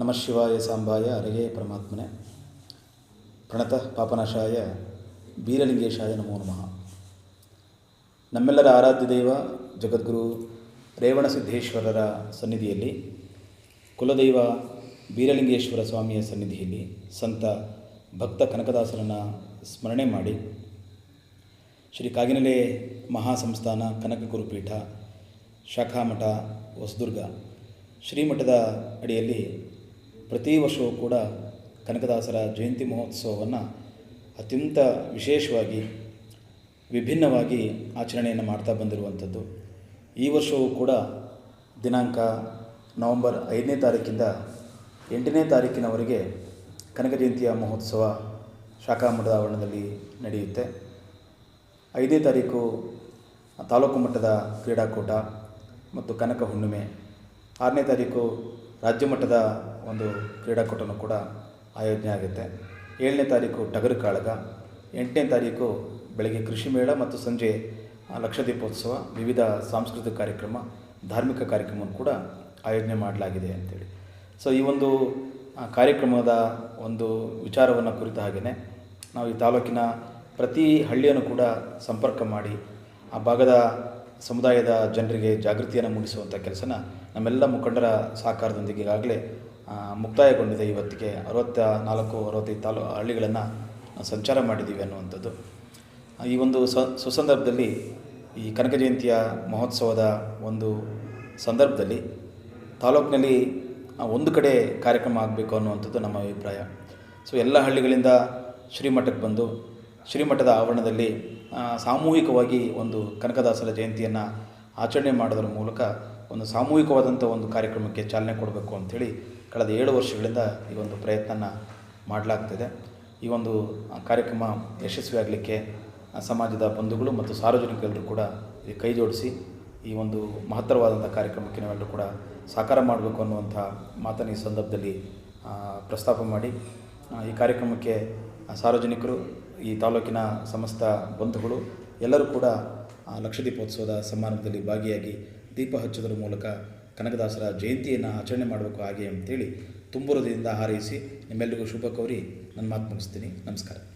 ನಮಃ ಶಿವಾಯ ಸಾಂಬಾಯ ಅರಗೇ ಪರಮಾತ್ಮನೆ. ಪ್ರಣತ ಪಾಪನಾಶಾಯ, ಬೀರಲಿಂಗೇಶಾಯ ನಮೋ ನಮಃ. ನಮ್ಮೆಲ್ಲರ ಆರಾಧ್ಯ ದೈವ, ಜಗದ್ಗುರು ರೇವಣಸಿದ್ದೇಶ್ವರರ ಸನ್ನಿಧಿಯಲ್ಲಿ, ಕುಲದೈವ ಬೀರಲಿಂಗೇಶ್ವರ ಸ್ವಾಮಿಯ ಸನ್ನಿಧಿಯಲ್ಲಿ ಸಂತ ಭಕ್ತ ಕನಕದಾಸರನ್ನು ಸ್ಮರಣೆ ಮಾಡಿ, ಶ್ರೀ ಕಾಗಿನೆಲೆ ಮಹಾಸಂಸ್ಥಾನ ಕನಕ ಗುರುಪೀಠ, ಶಾಖಾಮಠ ಹೊಸದುರ್ಗ ಶ್ರೀಮಠದ ಅಡಿಯಲ್ಲಿ ಪ್ರತಿ ವರ್ಷವೂ ಕೂಡ ಕನಕದಾಸರ ಜಯಂತಿ ಮಹೋತ್ಸವವನ್ನು ಅತ್ಯಂತ ವಿಶೇಷವಾಗಿ, ವಿಭಿನ್ನವಾಗಿ ಆಚರಣೆಯನ್ನು ಮಾಡ್ತಾ ಬಂದಿರುವಂಥದ್ದು. ಈ ವರ್ಷವೂ ಕೂಡ ದಿನಾಂಕ ನವಂಬರ್ ಐದನೇ ತಾರೀಕಿಂದ ಎಂಟನೇ ತಾರೀಕಿನವರೆಗೆ ಕನಕ ಜಯಂತಿಯ ಮಹೋತ್ಸವ ಶಾಖಾಮಠದ ಆವರಣದಲ್ಲಿ ನಡೆಯುತ್ತೆ. ಐದನೇ ತಾರೀಕು ತಾಲೂಕು ಮಟ್ಟದ ಕ್ರೀಡಾಕೂಟ ಮತ್ತು ಕನಕ ಹುಣ್ಣಿಮೆ. ಆರನೇ ತಾರೀಕು ರಾಜ್ಯ ಮಟ್ಟದ ಒಂದು ಕ್ರೀಡಾಕೂಟನೂ ಕೂಡ ಆಯೋಜನೆ ಆಗುತ್ತೆ. ಏಳನೇ ತಾರೀಕು ಟಗರು ಕಾಳಗ, ಎಂಟನೇ ತಾರೀಕು ಬೆಳಗ್ಗೆ ಕೃಷಿ ಮೇಳ ಮತ್ತು ಸಂಜೆ ಲಕ್ಷದೀಪೋತ್ಸವ ಲಕ್ಷ ದೀಪೋತ್ಸವ ವಿವಿಧ ಸಾಂಸ್ಕೃತಿಕ ಕಾರ್ಯಕ್ರಮ, ಧಾರ್ಮಿಕ ಕಾರ್ಯಕ್ರಮವನ್ನು ಕೂಡ ಆಯೋಜನೆ ಮಾಡಲಾಗಿದೆ ಅಂತೇಳಿ. ಸೊ ಈ ಒಂದು ಕಾರ್ಯಕ್ರಮದ ಒಂದು ವಿಚಾರವನ್ನು ಕುರಿತ ಹಾಗೆಯೇ ನಾವು ಈ ತಾಲೂಕಿನ ಪ್ರತಿ ಹಳ್ಳಿಯನ್ನು ಕೂಡ ಸಂಪರ್ಕ ಮಾಡಿ, ಆ ಭಾಗದ ಸಮುದಾಯದ ಜನರಿಗೆ ಜಾಗೃತಿಯನ್ನು ಮೂಡಿಸುವಂಥ ಕೆಲಸನ ನಮ್ಮೆಲ್ಲ ಮುಖಂಡರ ಸಹಕಾರದೊಂದಿಗೆ ಈಗಾಗಲೇ ಮುಕ್ತಾಯಗೊಂಡಿದೆ ಇವತ್ತಿಗೆ ಅರವತ್ತ ನಾಲ್ಕು ಅರವತ್ತೈದು ತಾಲೂ, ಹಳ್ಳಿಗಳನ್ನು ಸಂಚಾರ ಮಾಡಿದ್ದೀವಿ ಅನ್ನುವಂಥದ್ದು. ಈ ಒಂದು ಸುಸಂದರ್ಭದಲ್ಲಿ ಈ ಕನಕ ಜಯಂತಿಯ ಮಹೋತ್ಸವದ ಒಂದು ಸಂದರ್ಭದಲ್ಲಿ ತಾಲೂಕಿನಲ್ಲಿ ಒಂದು ಕಡೆ ಕಾರ್ಯಕ್ರಮ ಆಗಬೇಕು ಅನ್ನುವಂಥದ್ದು ನಮ್ಮ ಅಭಿಪ್ರಾಯ. ಸೊ, ಎಲ್ಲ ಹಳ್ಳಿಗಳಿಂದ ಶ್ರೀಮಠಕ್ಕೆ ಬಂದು ಶ್ರೀಮಠದ ಆವರಣದಲ್ಲಿ ಸಾಮೂಹಿಕವಾಗಿ ಒಂದು ಕನಕದಾಸರ ಜಯಂತಿಯನ್ನು ಆಚರಣೆ ಮಾಡೋದ್ರ ಮೂಲಕ ಒಂದು ಸಾಮೂಹಿಕವಾದಂಥ ಒಂದು ಕಾರ್ಯಕ್ರಮಕ್ಕೆ ಚಾಲನೆ ಕೊಡಬೇಕು ಅಂಥೇಳಿ ಕಳೆದ ಏಳು ವರ್ಷಗಳಿಂದ ಈ ಒಂದು ಪ್ರಯತ್ನನ ಮಾಡಲಾಗ್ತಿದೆ. ಈ ಒಂದು ಕಾರ್ಯಕ್ರಮ ಯಶಸ್ವಿಯಾಗಲಿಕ್ಕೆ ಸಮಾಜದ ಬಂಧುಗಳು ಮತ್ತು ಸಾರ್ವಜನಿಕರೆಲ್ಲರೂ ಕೂಡ ಕೈ ಜೋಡಿಸಿ ಈ ಒಂದು ಮಹತ್ತರವಾದಂಥ ಕಾರ್ಯಕ್ರಮಕ್ಕೆ ನಾವೆಲ್ಲರೂ ಕೂಡ ಸಾಕಾರ ಮಾಡಬೇಕು ಅನ್ನುವಂಥ ಮಾತನ್ನು ಈ ಸಂದರ್ಭದಲ್ಲಿ ಪ್ರಸ್ತಾಪ ಮಾಡಿ ಈ ಕಾರ್ಯಕ್ರಮಕ್ಕೆ ಸಾರ್ವಜನಿಕರು, ಈ ತಾಲೂಕಿನ ಸಮಸ್ತ ಬಂಧುಗಳು ಎಲ್ಲರೂ ಕೂಡ ಲಕ್ಷದೀಪೋತ್ಸವದ ಸಮಾರಂಭದಲ್ಲಿ ಭಾಗಿಯಾಗಿ ದೀಪ ಹಚ್ಚೋದ್ರ ಮೂಲಕ ಕನಕದಾಸರ ಜಯಂತಿಯನ್ನು ಆಚರಣೆ ಮಾಡಬೇಕು ಹಾಗೆ ಅಂತೇಳಿ ತುಂಬುರದಿಂದ ಹಾರೈಸಿ ನಿಮ್ಮೆಲ್ಲರಿಗೂ ಶುಭ ಕೋರಿ ನನ್ನ ಮಾತು ಮುಗಿಸ್ತೀನಿ. ನಮಸ್ಕಾರ.